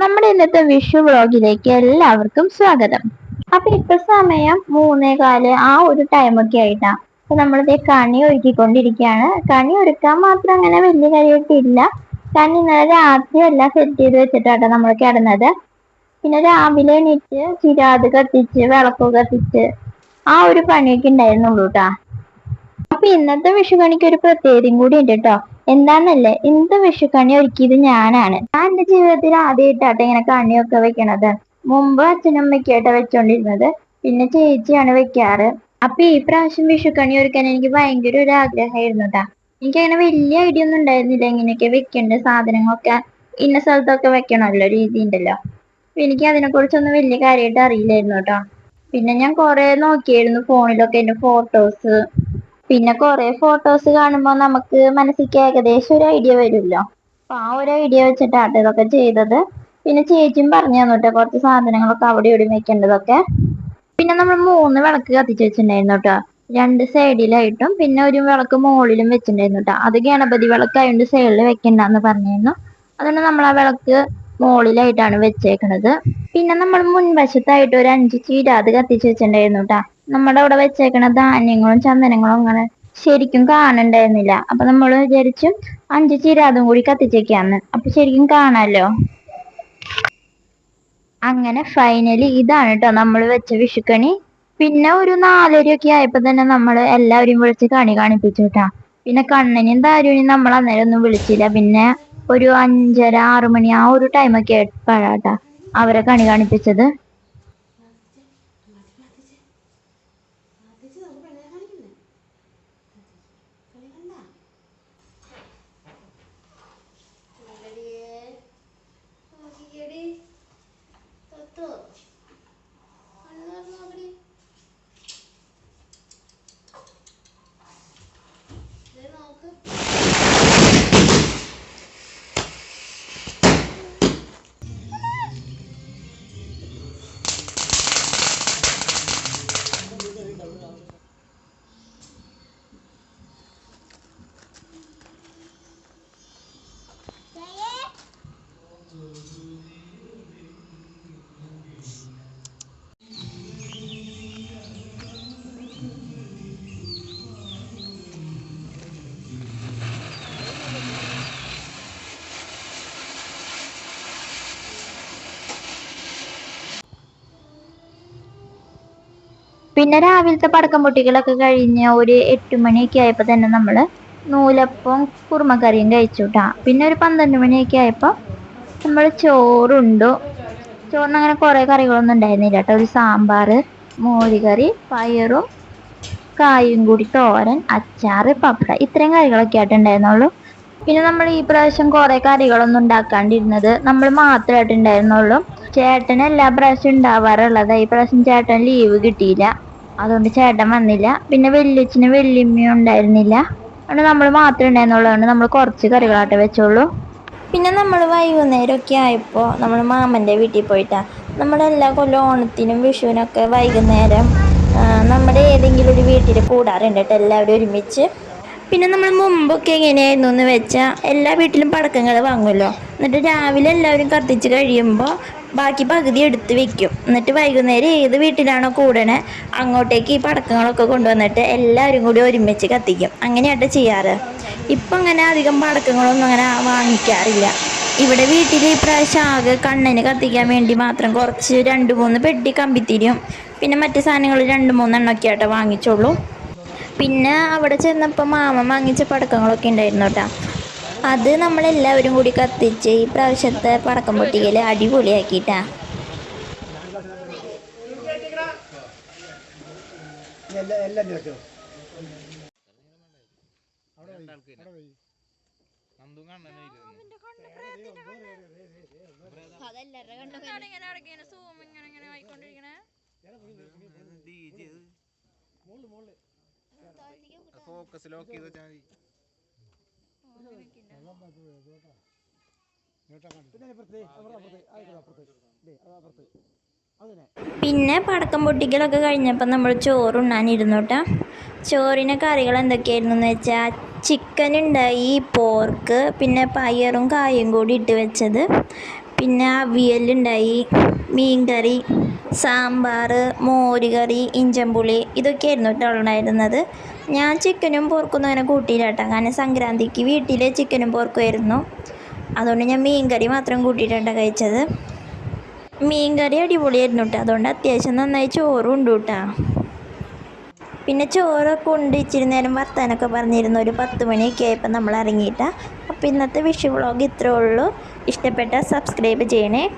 നമ്മുടെ ഇന്നത്തെ വിഷു വ്ളോഗിലേക്ക് എല്ലാവർക്കും സ്വാഗതം. അപ്പൊ ഇപ്പൊ സമയം മൂന്നേ കാൽ ആ ഒരു ടൈമൊക്കെ ആയിട്ടാ. അപ്പൊ നമ്മളിതേ കണി ഒരുക്കിക്കൊണ്ടിരിക്കുകയാണ്. കണി ഒരുക്കാൻ മാത്രം അങ്ങനെ വലിയ കാര്യമായിട്ടില്ല. കണി ഇന്നലെ രാത്രി എല്ലാം സെറ്റ് ചെയ്ത് വെച്ചിട്ടാട്ടോ നമ്മൾ കിടന്നത്. പിന്നെ രാവിലെ എണീറ്റ് ചിരാത് കത്തിച്ച് വിളക്ക് കത്തിച്ച് ആ ഒരു പണിയൊക്കെ ഉണ്ടായിരുന്നുള്ളൂ കേട്ടാ അപ്പൊ ഇന്നത്തെ വിഷു കണിക്ക് ഒരു പ്രത്യേകതയും കൂടി ഉണ്ട് കേട്ടോ എന്താന്നല്ലേ? എന്ത് വിഷുക്കണി ഒരുക്കിയത് ഞാനാണ്. ഞാൻ എന്റെ ജീവിതത്തിൽ ആദ്യമായിട്ടാട്ടെ ഇങ്ങനെ കണിയൊക്കെ വെക്കണത്. മുമ്പ് അച്ഛനും അമ്മയ്ക്കായിട്ട് വെച്ചോണ്ടിരുന്നത്. പിന്നെ ചേച്ചിയാണ് വെക്കാറ്. അപ്പൊ ഈ പ്രാവശ്യം വിഷുക്കണി ഒരുക്കാൻ എനിക്ക് ഭയങ്കര ഒരു ആഗ്രഹമായിരുന്നു കേട്ടാ എനിക്ക് അങ്ങനെ വലിയ ഐഡിയ ഒന്നും ഉണ്ടായിരുന്നില്ല ഇങ്ങനെയൊക്കെ വെക്കേണ്ട സാധനങ്ങളൊക്കെ ഇന്ന സ്ഥലത്തൊക്കെ വെക്കണമല്ലോ രീതി ഉണ്ടല്ലോ എനിക്ക് അതിനെ കുറിച്ചൊന്നും വലിയ കാര്യമായിട്ട് അറിയില്ലായിരുന്നു കേട്ടോ പിന്നെ ഞാൻ കുറെ നോക്കിയായിരുന്നു ഫോണിലൊക്കെ എന്റെ ഫോട്ടോസ്. പിന്നെ കുറെ ഫോട്ടോസ് കാണുമ്പോൾ നമുക്ക് മനസ്സിക്ക് ഏകദേശം ഒരു ഐഡിയ വരുമല്ലോ അപ്പൊ ആ ഒരു ഐഡിയ വെച്ചിട്ടാട്ടോ ഇതൊക്കെ ചെയ്തത്. പിന്നെ ചേച്ചിയും പറഞ്ഞു തന്നു കുറച്ച് സാധനങ്ങളൊക്കെ അവിടെ ഇവിടെ വെക്കേണ്ടതൊക്കെ. പിന്നെ നമ്മൾ മൂന്ന് വിളക്ക് കത്തിച്ച് വെച്ചിട്ടുണ്ടായിരുന്നു കേട്ടോ രണ്ട് സൈഡിലായിട്ടും പിന്നെ ഒരു വിളക്ക് മുകളിലും വെച്ചിട്ടുണ്ടായിരുന്നു കേട്ടോ അത് ഗണപതി വിളക്കായതുകൊണ്ട് സൈഡിൽ വെക്കണ്ടെന്ന് പറഞ്ഞിരുന്നു. അതുകൊണ്ട് നമ്മൾ ആ വിളക്ക് മുകളിലായിട്ടാണ് വെച്ചേക്കണത്. പിന്നെ നമ്മൾ മുൻവശത്തായിട്ട് ഒരു അഞ്ച് ചീരാത് കത്തിച്ച് വെച്ചിട്ടുണ്ടായിരുന്നു കേട്ടാ നമ്മുടെ അവിടെ വെച്ചേക്കണ ധാന്യങ്ങളും ചന്ദനങ്ങളും അങ്ങനെ ശരിക്കും കാണണ്ടായിരുന്നില്ല. അപ്പൊ നമ്മൾ വിചാരിച്ചു അഞ്ച് ചിരാതും കൂടി കത്തിച്ചേക്കാന്ന്. അപ്പൊ ശരിക്കും കാണാലോ അങ്ങനെ ഫൈനലി ഇതാണ് കേട്ടോ നമ്മൾ വെച്ച വിഷുക്കണി. പിന്നെ ഒരു നാലരയൊക്കെ ആയപ്പോ തന്നെ നമ്മൾ എല്ലാവരും വിളിച്ച് കണി കാണിപ്പിച്ചു കേട്ടാ പിന്നെ കണ്ണനെയും താരുവിനെയും നമ്മൾ അന്നേരം ഒന്നും വിളിച്ചില്ല. പിന്നെ ഒരു അഞ്ചര ആറു മണി ആ ഒരു ടൈമൊക്കെ ആയപ്പോഴാട്ടാ അവരെ കണി കാണിപ്പിച്ചത്. പിന്നെ രാവിലത്തെ പടക്കം പൊട്ടികളൊക്കെ കഴിഞ്ഞ് ഒരു എട്ട് മണിയൊക്കെ ആയപ്പോൾ തന്നെ നമ്മൾ നൂലപ്പവും കുറുമക്കറിയും കഴിച്ചു കേട്ടാ പിന്നെ ഒരു പന്ത്രണ്ട് മണിയൊക്കെ ആയപ്പോൾ നമ്മൾ ചോറുണ്ടു. ചോറിന് അങ്ങനെ കുറേ കറികളൊന്നും ഉണ്ടായിരുന്നില്ല കേട്ടോ ഒരു സാമ്പാർ മോരുകറി പയറും കായും കൂടി തോരൻ അച്ചാറ് പപ്പട. ഇത്രയും കറികളൊക്കെ ആയിട്ട് ഉണ്ടായിരുന്നുള്ളൂ. പിന്നെ നമ്മൾ ഈ പ്രാവശ്യം കുറേ കറികളൊന്നും ഉണ്ടാക്കാണ്ടിരുന്നത് നമ്മൾ മാത്രമായിട്ട് ഉണ്ടായിരുന്നുള്ളൂ. ചേട്ടൻ എല്ലാ പ്രാവശ്യം ഉണ്ടാവാറുള്ളത്. ഈ പ്രാവശ്യം ചേട്ടൻ ലീവ് കിട്ടിയില്ല. അതുകൊണ്ട് ചേട്ടൻ വന്നില്ല. പിന്നെ വല്യച്ഛനും വല്യമ്മയും ഉണ്ടായിരുന്നില്ല. അതുകൊണ്ട് നമ്മൾ മാത്രം ഉണ്ടായിരുന്നുള്ളതുകൊണ്ട് നമ്മൾ കുറച്ച് കറികളാട്ടെ വെച്ചോളൂ പിന്നെ നമ്മൾ വൈകുന്നേരമൊക്കെ ആയപ്പോൾ നമ്മൾ മാമന്റെ വീട്ടിൽ പോയിട്ടാ. നമ്മളെല്ലാ കൊല്ലം ഓണത്തിനും വിഷുവിനൊക്കെ വൈകുന്നേരം നമ്മുടെ ഏതെങ്കിലും ഒരു വീട്ടിൽ കൂടാറുണ്ട് കേട്ടോ എല്ലാവരും ഒരുമിച്ച്. പിന്നെ നമ്മൾ മുമ്പൊക്കെ എങ്ങനെയായിരുന്നു എന്ന് വെച്ചാൽ എല്ലാ വീട്ടിലും പടക്കങ്ങൾ വാങ്ങുമല്ലോ. എന്നിട്ട് രാവിലെ എല്ലാവരും കത്തിച്ച് കഴിയുമ്പോൾ ബാക്കി പകുതി എടുത്ത് വെക്കും. എന്നിട്ട് വൈകുന്നേരം ഏത് വീട്ടിലാണോ കൂടണേ അങ്ങോട്ടേക്ക് ഈ പടക്കങ്ങളൊക്കെ കൊണ്ടുവന്നിട്ട് എല്ലാവരും കൂടി ഒരുമിച്ച് കത്തിക്കും. അങ്ങനെയായിട്ട് ചെയ്യാറ്. ഇപ്പം അങ്ങനെ അധികം പടക്കങ്ങളൊന്നും അങ്ങനെ വാങ്ങിക്കാറില്ല. ഇവിടെ വീട്ടിൽ ഈ പ്രാവശ്യം ആകെ കണ്ണന് കത്തിക്കാൻ വേണ്ടി മാത്രം കുറച്ച് രണ്ട് മൂന്ന് പെട്ടി കമ്പിത്തിരിയും. പിന്നെ മറ്റു സാധനങ്ങൾ രണ്ട് മൂന്നെണ്ണമൊക്കെ ആട്ടോ വാങ്ങിച്ചോളൂ. പിന്നെ അവിടെ ചെന്നപ്പോൾ മാമ വാങ്ങിച്ച പടക്കങ്ങളൊക്കെ ഉണ്ടായിരുന്നു കേട്ടോ. അത് നമ്മളെല്ലാവരും കൂടി കത്തിച്ച് ഈ പ്രാവശ്യത്തെ പടക്കം പൊട്ടിക്കൽ അടിപൊളിയാക്കിയിട്ടാ. ഫോക്കസ് ലോക്ക് ചെയ്ത് വെച്ചാൽ പിന്നെ പടക്കം പൊട്ടിക്കലൊക്കെ കഴിഞ്ഞപ്പോൾ നമ്മൾ ചോറുണ്ണാനിരുന്നോട്ടാ ചോറിന് കറികൾ എന്തൊക്കെയായിരുന്നു എന്ന് വെച്ചാൽ ചിക്കൻ ഉണ്ടായി പോർക്ക് പിന്നെ പയറും കായും കൂടി ഇട്ട് വെച്ചത്. പിന്നെ അവിയലുണ്ടായി മീൻകറി സാമ്പാർ മോരുകറി ഇഞ്ചമ്പുളി ഇതൊക്കെയായിരുന്നു കേട്ടോ ഉണ്ടായിരുന്നത് ഞാൻ ചിക്കനും പോർക്കൊന്നും അങ്ങനെ കൂട്ടിയില്ല കേട്ടോ. കാരണം സംക്രാന്തിക്ക് വീട്ടിൽ ചിക്കനും പോർക്കുമായിരുന്നു അതുകൊണ്ട് ഞാൻ മീൻ കറി മാത്രം കൂട്ടിയിട്ടാണ് കഴിച്ചത്. മീൻ കറി അടിപൊളിയായിരുന്നു കേട്ടോ. അതുകൊണ്ട് അത്യാവശ്യം നന്നായി ചോറും ഉണ്ട് കേട്ടോ. പിന്നെ ചോറൊക്കെ ഉണ്ട്. ഇച്ചിരി നേരം വർത്താനൊക്കെ പറഞ്ഞിരുന്നു. ഒരു പത്ത് മണിയൊക്കെ ആയപ്പോൾ നമ്മൾ ഇറങ്ങിയിട്ടാണ് അപ്പോൾ ഇന്നത്തെ വിഷു വ്ളോഗ് ഇത്രേ ഉള്ളൂ. ഇഷ്ടപ്പെട്ടാൽ സബ്സ്ക്രൈബ് ചെയ്യണേ.